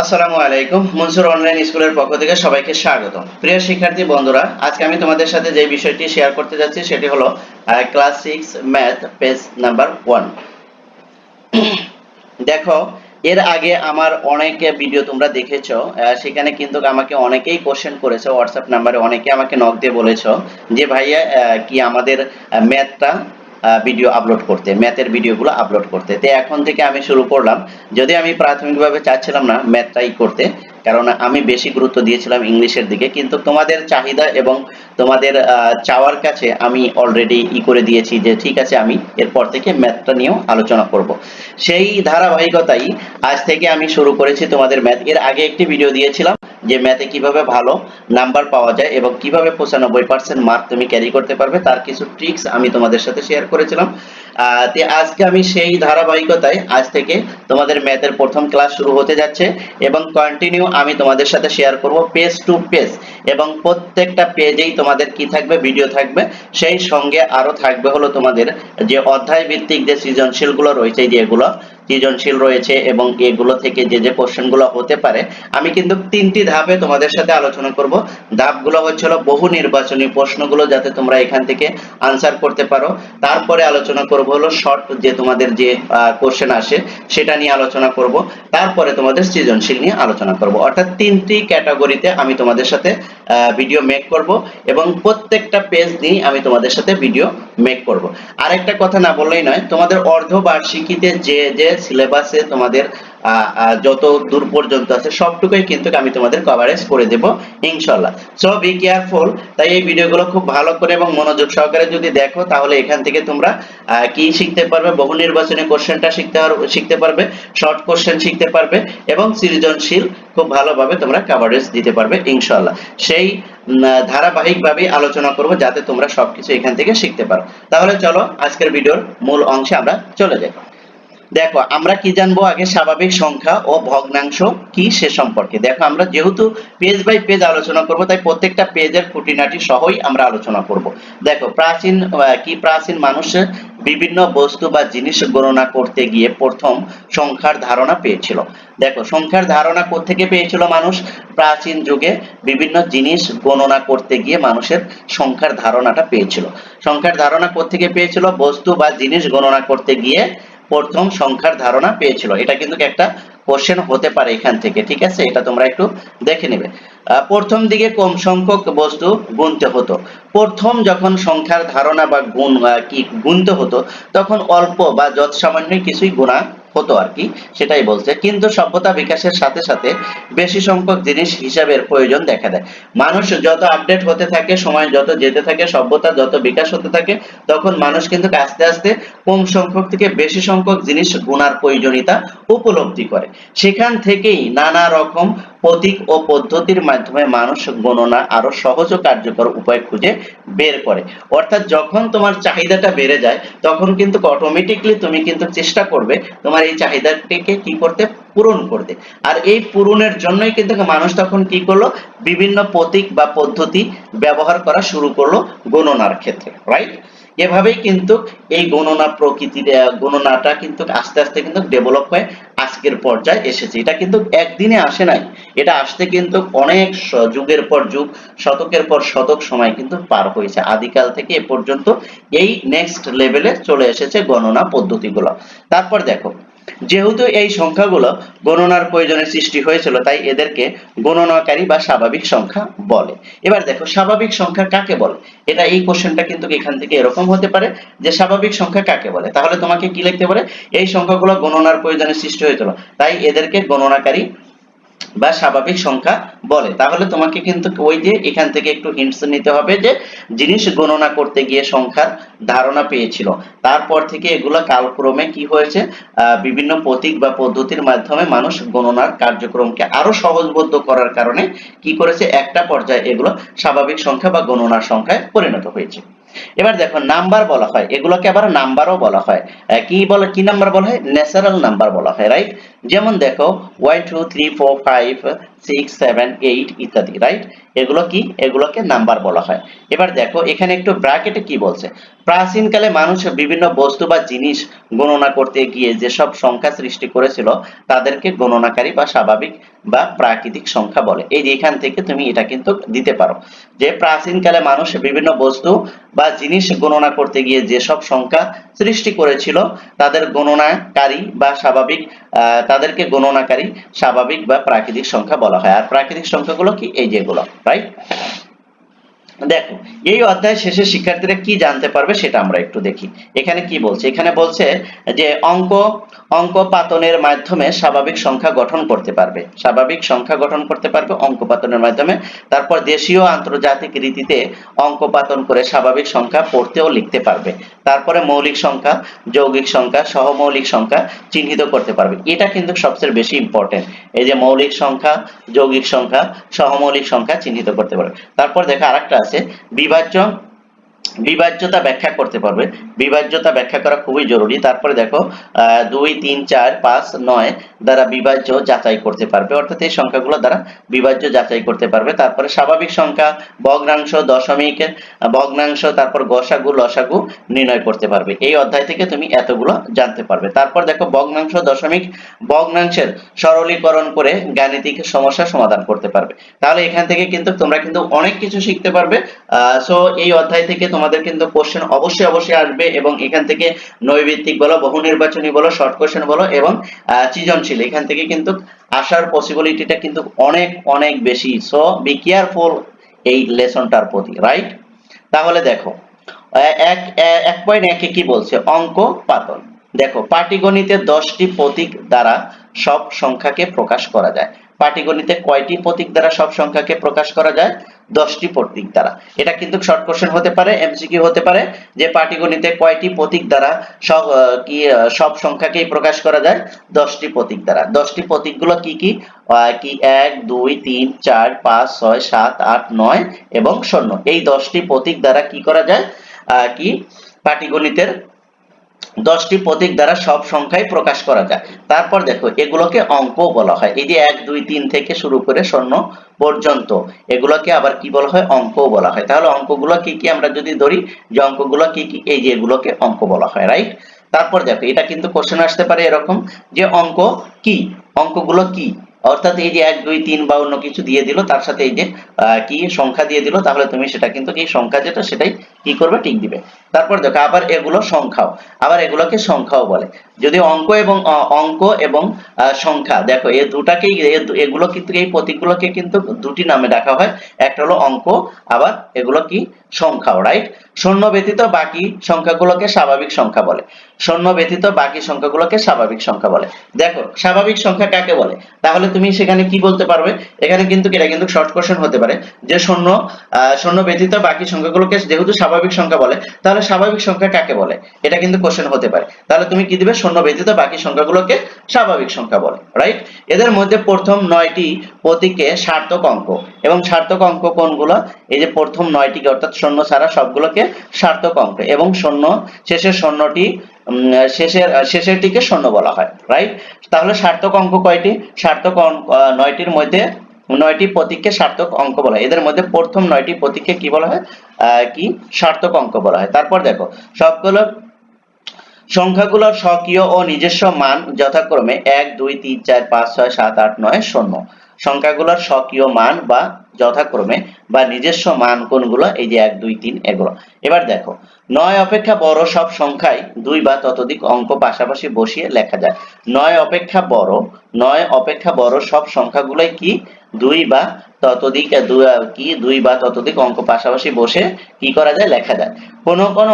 আসসালামু আলাইকুম, মনসুর অনলাইন স্কুলের পক্ষ থেকে সবাইকে স্বাগত প্রিয় শিক্ষার্থী, বন্ধুরা, আজকে আমি তোমাদের সাথে যে বিষয়টি শেয়ার করতে যাচ্ছি সেটি হলো class six math page number one দেখো, এর আগে আমার অনেক ভিডিও তোমরা দেখেছ সেখানে কিন্তু আমাকে অনেকেই কোশ্চেন করেছ হোয়াটসঅ্যাপ নাম্বারে অনেকে আমাকে নক দিয়ে বলেছ যে, ভাইয়া কি আমাদের ম্যাথটা ভিডিও আপলোড করতে ম্যাথের ভিডিওগুলো আপলোড করতে। তো এখন থেকে আমি শুরু করলাম। যদি আমি প্রাথমিকভাবে চাচ্ছিলাম না ম্যাথটাই করতে, কারণ আমি বেশি গুরুত্ব দিয়েছিলাম ইংলিশের দিকে, কিন্তু তোমাদের চাহিদা এবং তোমাদের চাওয়ার কাছে আমি অলরেডি ই করে দিয়েছি যে ঠিক আছে আমি এরপর থেকে ম্যাথটা নিয়েও আলোচনা করব। সেই ধারাবাহিকতাই আজ থেকে আমি শুরু করেছি তোমাদের ম্যাথ এর আগে একটি ভিডিও দিয়েছিলাম। যে ম্যাথে কীভাবে ভালো নাম্বার পাওয়া যায় এবং কীভাবে পঁচানব্বই পার্সেন্ট মার্ক তুমি ক্যারি করতে পারবে তার কিছু ট্রিক্স আমি তোমাদের সাথে শেয়ার করেছিলাম। তে আজকে আমি সেই ধারাবাহিকতায় আজ থেকে তোমাদের ম্যাথের প্রথম ক্লাস শুরু হতে যাচ্ছে এবং কন্টিনিউ আমি তোমাদের সাথে শেয়ার করব পেজ টু পেজ এবং প্রত্যেকটা পেজেই তোমাদের কি থাকবে ভিডিও থাকবে, সেই সঙ্গে আরও থাকবে হলো তোমাদের যে অধ্যায় ভিত্তিক যে সৃজনশীলগুলো রয়েছে যেগুলো সৃজনশীল রয়েছে এবং এগুলো থেকে যে যে কোশ্চেনগুলো হতে পারে, আমি কিন্তু তিনটি ধাপে তোমাদের সাথে আলোচনা করব। ধাপগুলো হচ্ছে হলো বহু নির্বাচনী প্রশ্নগুলো যাতে তোমরা এখান থেকে আনসার করতে পারো। তারপরে আলোচনা করব হলো শর্ট যে তোমাদের যে কোশ্চেন আসে, সেটা নিয়ে আলোচনা করব। তারপরে তোমাদের সৃজনশীল নিয়ে আলোচনা করব। অর্থাৎ তিনটি ক্যাটাগরিতে আমি তোমাদের সাথে ভিডিও মেক করব এবং প্রত্যেকটা পেজ নিয়ে আমি তোমাদের সাথে ভিডিও মেক করব। আরেকটা কথা না বললেই নয়, তোমাদের অর্ধবার্ষিকীতে যে যে সিলেবাসে তোমাদের যত দূর পর্যন্ত আছে, সবটুকুই কিন্তু আমি তোমাদের কভারেজ করে দেব ইনশাল্লাহ সো বি কেয়ারফুল তাই এই ভিডিওগুলো খুব ভালো করে এবং মনোযোগ সহকারে যদি দেখো, তাহলে এখান থেকে তোমরা কি শিখতে পারবে? বহু নির্বাচনী কোশ্চেনটা শিখতে শিখতে পারবে শর্ট কোশ্চেন শিখতে পারবে, এবং সৃজনশীল খুব ভালোভাবে তোমরা কভারেজ দিতে পারবে ইনশাল্লাহ সেই ধারাবাহিকভাবেই আলোচনা করব, যাতে তোমরা সবকিছু এখান থেকে শিখতে পারো। তাহলে চলো, আজকের ভিডিওর মূল অংশে আমরা চলে যাই। দেখো, আমরা কি জানব আগে স্বাভাবিক সংখ্যা ও ভগ্নাংশ কি সে সম্পর্কে? দেখো, আমরা যেহেতু পেজ বাই পেজ আলোচনা করব, তাই প্রত্যেকটা পেজের খুঁটিনাটি সহই আমরা আলোচনা করব। দেখো, প্রাচীন কি প্রাচীন মানুষের বিভিন্ন বস্তু বা জিনিস গণনা করতে গিয়ে প্রথম সংখ্যার ধারণা পেয়েছিল। দেখো, সংখ্যার ধারণা থেকে পেয়েছিল মানুষ? প্রাচীন যুগে বিভিন্ন জিনিস গণনা করতে গিয়ে মানুষের সংখ্যার ধারণাটা পেয়েছিল। সংখ্যার ধারণা থেকে পেয়েছিল? বস্তু বা জিনিস গণনা করতে গিয়ে প্রথম সংখ্যার ধারণা পেয়েছিল। এটা কিন্তু একটা কোশ্চেন হতে পারে এখান থেকে, ঠিক আছে? এটা তোমরা একটু দেখে নেবে। প্রথম দিকে কম সংখ্যক বস্তু গুনতে হতো। প্রথম যখন সংখ্যার ধারণা বা গুণ কি, গুনতে হতো, তখন অল্প বা যৎ সামান্য কিছুই গোনা হতো আর কি, সেটাই বলছে। কিন্তু সভ্যতা বিকাশের সাথে সাথে বেশি সংখ্যক জিনিস হিসাবের প্রয়োজন দেখা দেয়। মানুষ যত আপডেট হতে থাকে, সময় যত যেতে থাকে, সভ্যতা যত বিকাশ হতে থাকে, তখন মানুষ কিন্তু আস্তে আস্তে কম সংখ্যক থেকে বেশি সংখ্যক জিনিস গুণার প্রয়োজনীয়তা উপলব্ধি করে। সেখান থেকেই নানা রকম প্রতীক ও পদ্ধতির মাধ্যমে মানুষ গণনা আরও সহজ ও কার্যকর উপায় খুঁজে বের করে। অর্থাৎ যখন তোমার চাহিদাটা বেড়ে যায়, তখন কিন্তু অটোমেটিকলি তুমি কিন্তু চেষ্টা করবে তোমার এই চাহিদাটিকে কি করতে, পূরণ করতে। আর এই পূরণের জন্যই কিন্তু মানুষ তখন কি করল, বিভিন্ন প্রতীক বা পদ্ধতি ব্যবহার করা শুরু করল গণনার ক্ষেত্রে রাইট এভাবেই কিন্তু এই গণনা প্রকৃতি গণনাটা কিন্তু আস্তে আস্তে কিন্তু ডেভেলপ হয়ে আজকের পর্যায়ে এসেছে। এটা কিন্তু একদিনে আসে নাই। এটা আসতে কিন্তু অনেক যুগের পর যুগ, শতকের পর শতক সময় কিন্তু পার হয়েছে। আদিকাল থেকে এ পর্যন্ত এই নেক্সট লেভেলে চলে এসেছে গণনা পদ্ধতিগুলো। তারপর দেখো যেহেতু এই সংখ্যাগুলো গণনার প্রয়োজনে সৃষ্টি হয়েছিল, তাই এদেরকে গণনাকারী বা স্বাভাবিক সংখ্যা বলে। এবার দেখো, স্বাভাবিক সংখ্যা কাকে বলে? এটা এই কোশ্চেনটা কিন্তু এখান থেকে এরকম হতে পারে যে স্বাভাবিক সংখ্যা কাকে বলে? তাহলে তোমাকে কি লিখতে পারে এই সংখ্যাগুলো গণনার প্রয়োজনে সৃষ্টি হয়েছিল, তাই এদেরকে গণনাকারী বা স্বাভাবিক সংখ্যা বলে। তাহলে তোমাকে কিন্তু ওই যে এখান থেকে একটু হিন্টস নিতে হবে যে জিনিস গণনা করতে গিয়ে সংখ্যার ধারণা পেয়েছিল। তারপর থেকে এগুলো কালক্রমে কি হয়েছে? বিভিন্ন প্রতীক বা পদ্ধতির মাধ্যমে মানুষ গণনার কার্যক্রমকে আরও সহজবোধ্য করার কারণে কি করেছে? একটা পর্যায়ে এগুলো স্বাভাবিক সংখ্যা বা গণনার সংখ্যায় পরিণত হয়েছে। এবার দেখো নাম্বার বলা হয়। এগুলোকে আবার নাম্বারও বলা হয়। কি বলে, কি নাম্বার বলা হয়? ন্যাচারাল নাম্বার বলা হয় রাইট যেমন দেখো one two three four five six seven eight ইত্যাদি রাইট এগুলো কি? এগুলোকে নাম্বার বলা হয়। এবার দেখো, এখানে একটু ব্র্যাকেটে কি বলছে? প্রাচীনকালে মানুষ বিভিন্ন বস্তু বা জিনিস গণনা করতে গিয়ে যেসব সংখ্যা সৃষ্টি করেছিল, তাদেরকে গণনাকারী বা স্বাভাবিক বা প্রাকৃতিক সংখ্যা বলে। এই এখান থেকে তুমি এটা কিন্তু দিতে পারো। যে প্রাচীনকালে মানুষ বিভিন্ন বস্তু বা জিনিস গণনা করতে গিয়ে যেসব সংখ্যা সৃষ্টি করেছিল, তাদের গণনাকারী বা স্বাভাবিক তাদেরকে গণনাকারী, স্বাভাবিক বা প্রাকৃতিক সংখ্যা বলা হয়। আর প্রাকৃতিক সংখ্যাগুলো কি? এই যেগুলো রাইট দেখো, এই অধ্যায় শেষে শিক্ষার্থীরা কি জানতে পারবে সেটা আমরা একটু দেখি। এখানে কি বলছে? এখানে বলছে যে অঙ্ক অঙ্ক পাতনের মাধ্যমে স্বাভাবিক সংখ্যা গঠন করতে পারবে। স্বাভাবিক সংখ্যা গঠন করতে পারবে অঙ্ক পাতনের মাধ্যমে। তারপর দেশীয় আন্তর্জাতিক রীতিতে অঙ্ক পাতন করে স্বাভাবিক সংখ্যা পড়তে ও লিখতে পারবে। তারপরে মৌলিক সংখ্যা, যৌগিক সংখ্যা, সহমৌলিক সংখ্যা চিহ্নিত করতে পারবে। এটা কিন্তু সবচেয়ে বেশি ইম্পর্টেন্ট এই যে মৌলিক সংখ্যা, যৌগিক সংখ্যা, সহমৌলিক সংখ্যা চিহ্নিত করতে পারবে। তারপর দেখো আরেকটা আছে। বিভাজ্য বিভাজ্যতা ব্যাখ্যা করতে পারবে। বিভাজ্যতা ব্যাখ্যা করা খুবই জরুরি। তারপরে দেখো দুই, তিন, চার, পাঁচ, নয় দ্বারা বিভাজ্য যাচাই করতে পারবে। অর্থাৎ এই সংখ্যাগুলো দ্বারা বিভাজ্য যাচাই করতে পারবে। তারপরে স্বাভাবিক সংখ্যা, ভগ্নাংশ, দশমিক, ভগ্নাংশ, তারপর গসাগু, লসাগু নির্ণয় করতে পারবে। এই অধ্যায় থেকে তুমি এতগুলো জানতে পারবে। তারপর দেখো, ভগ্নাংশ, দশমিক, ভগ্নাংশের সরলীকরণ করে গাণিতিক সমস্যা সমাধান করতে পারবে। তাহলে এখান থেকে কিন্তু তোমরা কিন্তু অনেক কিছু শিখতে পারবে। সো এই অধ্যায় থেকে তোমাদের কিন্তু কোশ্চেন অবশ্যই অবশ্যই আসবে এবং এখান থেকে নৈবিত্তিক বলো, বহু নির্বাচনী বলো শর্ট কোশ্চেন বলো এবং সৃজনশীল। এখান থেকে কিন্তু আসার পসিবিলিটিটা কিন্তু অনেক অনেক বেশি। সো বি কেয়ারফুল এই লেসনটার প্রতি রাইট তাহলে দেখো এক এক পয়েন্ট একে কি বলছে? অঙ্ক পাতন দেখো, পাটিগণিতে দশটি প্রতীক দ্বারা সব সংখ্যাকে প্রকাশ করা যায়। পাটিগণিতে কয়টি প্রতীক দ্বারা সব সংখ্যাকে প্রকাশ করা যায়? দশটি প্রতীক দ্বারা। এটা কিন্তু শর্ট কোশ্চেন হতে পারে এমসিকিউ হতে পারে, যে পাটিগণিতে কয়টি প্রতীক দ্বারা সব কি সব সংখ্যাকেই প্রকাশ করা যায়? দশটি প্রতীক দ্বারা। দশটি প্রতীকগুলো কি কি? কি এক, দুই, তিন, চার, পাঁচ, ছয়, সাত, আট, নয় এবং শূন্য। এই দশটি প্রতীক দ্বারা কি করা যায়? কি? পাটিগণিতের দশটি প্রতীক দ্বারা সব সংখ্যাই প্রকাশ করা যায়। তারপর দেখো, এগুলোকে অঙ্ক বলা হয়। এই যে এক, দুই, তিন থেকে শুরু করে শূন্য পর্যন্ত, এগুলোকে আবার কি বলা হয়? অঙ্ক বলা হয়। তাহলে অঙ্কগুলো কি কি আমরা যদি ধরি, যে অঙ্কগুলো কি কি, এই যে এগুলোকে অঙ্ক বলা হয় রাইট তারপর দেখো, এটা কিন্তু কোশ্চেন আসতে পারে এরকম, যে অঙ্ক কি? অঙ্কগুলো কি? অর্থাৎ এই যে এক, দুই, তিন বা অন্য কিছু দিয়ে দিল, তার সাথে এই যে কি সংখ্যা দিয়ে দিল, তাহলে তুমি সেটা কিন্তু কি সংখ্যা যেটা, সেটাই কি করবে? টিক দিবে। তারপর দেখো, আবার এগুলো সংখ্যাও। আবার এগুলোকে সংখ্যাও বলে। যদি অঙ্ক এবং অঙ্ক এবং সংখ্যা, দেখো এই দুটাকেই এগুলো কিন্তু, এই প্রতীকগুলোকে কিন্তু দুটি নামে ডাকা হয়। একটা হলো অঙ্ক, আবার এগুলো কি? সংখ্যাও রাইট শূন্য ব্যতীত বাকি সংখ্যাগুলোকে স্বাভাবিক সংখ্যা বলে। শূন্য ব্যতীত বাকি সংখ্যাগুলোকে স্বাভাবিক সংখ্যা বলে। দেখো, স্বাভাবিক সংখ্যা কাকে বলে? তাহলে তুমি সেখানে কি বলতে পারবে? এখানে কিন্তু, এটা কিন্তু শর্ট কোশ্চেন হতে পারে। যে শূন্য শূন্য ব্যতীত বাকি সংখ্যাগুলোকে যেহেতু স্বাভাবিক সংখ্যা বলে, তাহলে স্বাভাবিক সংখ্যা কাকে বলে? এটা কিন্তু কোশ্চেন হতে পারে। তাহলে তুমি কি দিবে? শূন্য ব্যতীত বাকি সংখ্যাগুলোকে স্বাভাবিক সংখ্যা বলে রাইট এদের মধ্যে প্রথম নয়টি প্রতীকে সার্থক অঙ্ক। এবং সার্থক অঙ্ক কোনগুলো? এই যে প্রথম নয়টিকে, অর্থাৎ শূন্য ছাড়া সবগুলোকে সার্থক অঙ্ক। এবং শূন্য, শেষের শূন্যটি শেষের, শেষেরটিকে শূন্য বলা হয় রাইট তাহলে সার্থক অঙ্ক কয়টি? সার্থক অঙ্ক নয়টির মধ্যে নয়টি প্রতীককে সার্থক অঙ্ক বলা হয়। এদের মধ্যে প্রথম নয়টি প্রতীককে কি বলা হয়? কি? সার্থক অঙ্ক বলা হয়। তারপর দেখো, সবগুলো সংখ্যাগুলোর স্বকীয় ও নিজস্ব মান যথাক্রমে এক, দুই, তিন, চার, পাঁচ, ছয়, সাত, আট, নয়, শূন্য। সংখ্যাগুলোর স্বকীয় মান বা যথাক্রমে বা নিজস্ব মান কোনগুলো? এই যে এক, দুই, তিন, এগুলো। এবার দেখো, নয় অপেক্ষা বড় সব সংখ্যায় দুই বা ততোধিক অঙ্ক পাশাপাশি বসিয়ে লেখা যায়। নয় অপেক্ষা বড়, নয় অপেক্ষা বড় সব সংখ্যাগুলোই কি? দুই বা আহ, কি? দুই বা ততোধিক অঙ্ক পাশাপাশি বসে কি করা যায়? লেখা যায়। কোন কোন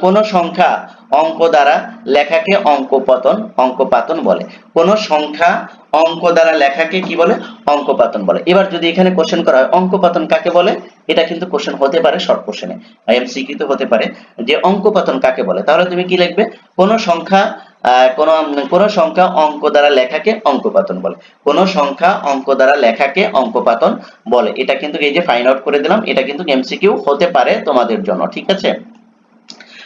কোন সংখ্যা অঙ্ক দ্বারা লেখাকে অঙ্কপতন অঙ্কপাতন বলে। কোন সংখ্যা অঙ্ক দ্বারা লেখাকে কি বলে? অঙ্কপাতন বলে। এবার যদি এখানে কোশ্চেন করা হয় অঙ্কপাতন কাকে বলে? এটা কিন্তু কোশ্চেন হতে পারে শর্ট কোশ্চেনে এমসিকিউ হতে পারে যে অঙ্কপাতন কাকে বলে? তাহলে তুমি কি লিখবে? কোন সংখ্যা কোন কোন সংখ্যা অঙ্ক দ্বারা লেখাকে অঙ্কপাতন বলে। কোন সংখ্যা অঙ্ক দ্বারা লেখাকে অঙ্কপাতন বলে। এটা কিন্তু এই যে ফাইন্ড আউট করে দিলাম, এটা কিন্তু এমসিকিউ হতে পারে তোমাদের জন্য, ঠিক আছে?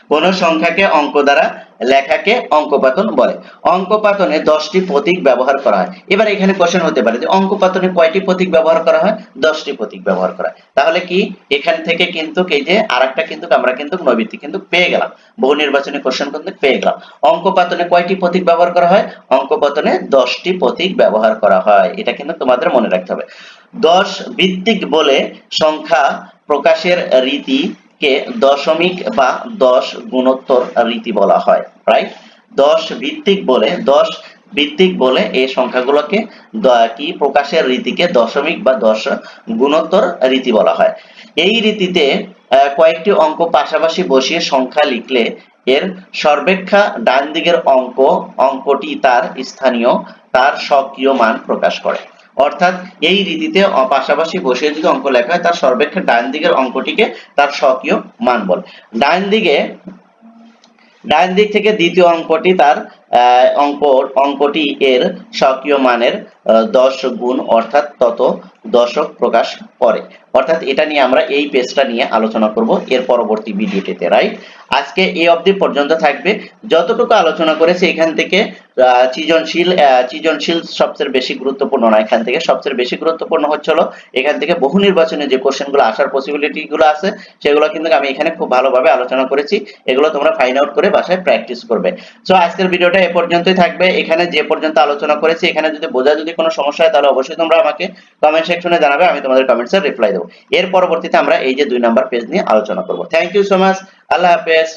কোন সংখ্যাকে অঙ্ক দ্বারা লেখাকে অঙ্কপাতন বলে। অঙ্কপাতনে দশটি প্রতীক ব্যবহার করা হয়। এবার এখানে কোশ্চেন হতে পারে যে অঙ্কপাতনে কয়টি প্রতীক ব্যবহার করা হয়? দশটি প্রতীক ব্যবহার করা হয়। তাহলে কি? এখান থেকে কিন্তু এই যে আরেকটা কিন্তু আমরা কিন্তু নৈবিত্তিক কিন্তু পেয়ে গেলাম। বহু নির্বাচনী কোশ্চেন কিন্তু পেয়ে গেলাম। অঙ্কপাতনে কয়টি প্রতীক ব্যবহার করা হয়? অঙ্কপাতনে দশটি প্রতীক ব্যবহার করা হয়। এটা কিন্তু তোমাদের মনে রাখতে হবে। দশ ভিত্তিক বলে সংখ্যা প্রকাশের রীতিকে দশমিক বা দশ গুণোত্তর রীতি বলা হয় রাইট দশ ভিত্তিক বলে, দশ ভিত্তিক বলে এই সংখ্যাগুলোকে কি প্রকাশের রীতিকে দশমিক বা দশ গুণোত্তর রীতি বলা হয়। এই রীতিতে কয়েকটি অঙ্ক পাশাপাশি বসিয়ে সংখ্যা লিখলে এর সর্বেক্ষা ডান দিকের অঙ্ক, অঙ্কটি তার স্থানীয়, তার স্বকীয় মান প্রকাশ করে। অর্থাৎ এই রীতিতে পাশাপাশি বসে যদি অঙ্ক লেখা হয়, তার সর্বেক্ষণ ডান দিকের অঙ্কটিকে তার স্বকীয় মান বল। ডান দিকে, ডান দিক থেকে দ্বিতীয় অঙ্কটি তার অঙ্ক, অঙ্কটি এর স্বকীয় মানের দশ গুণ অর্থাৎ তত দশক প্রকাশ করে। অর্থাৎ এটা নিয়ে আমরা এই পেজটা নিয়ে আলোচনা করব এর পরবর্তী ভিডিওটিতে রাইট আজকে এই অবধি পর্যন্ত থাকবে। যতটুকু আলোচনা করেছি এখান থেকে সৃজনশীল সৃজনশীল সবচেয়ে বেশি গুরুত্বপূর্ণ না, এখান থেকে সবচেয়ে বেশি গুরুত্বপূর্ণ হচ্ছে হলো, এখান থেকে বহু নির্বাচনে যে কোশ্চেনগুলো আসার পসিবিলিটি গুলো আছে, সেগুলো কিন্তু আমি এখানে খুব ভালোভাবে আলোচনা করেছি। এগুলো তোমরা ফাইন্ড আউট করে বাসায় প্র্যাকটিস করবে। সো আজকের ভিডিওটা এ পর্যন্তই থাকবে। এখানে যে পর্যন্ত আলোচনা করেছি, এখানে যদি বোঝা যদি কোনো সমস্যা হয়, তাহলে অবশ্যই তোমরা আমাকে কমেন্ট সেকশনে জানাবে, আমি তোমাদের কমেন্টসের রিপ্লাই দেবো এর পরবর্তীতে আমরা এই যে দুই নাম্বার পেজ নিয়ে আলোচনা করব। থ্যাংক ইউ সো মাচ আল্লাহ হাফেজ।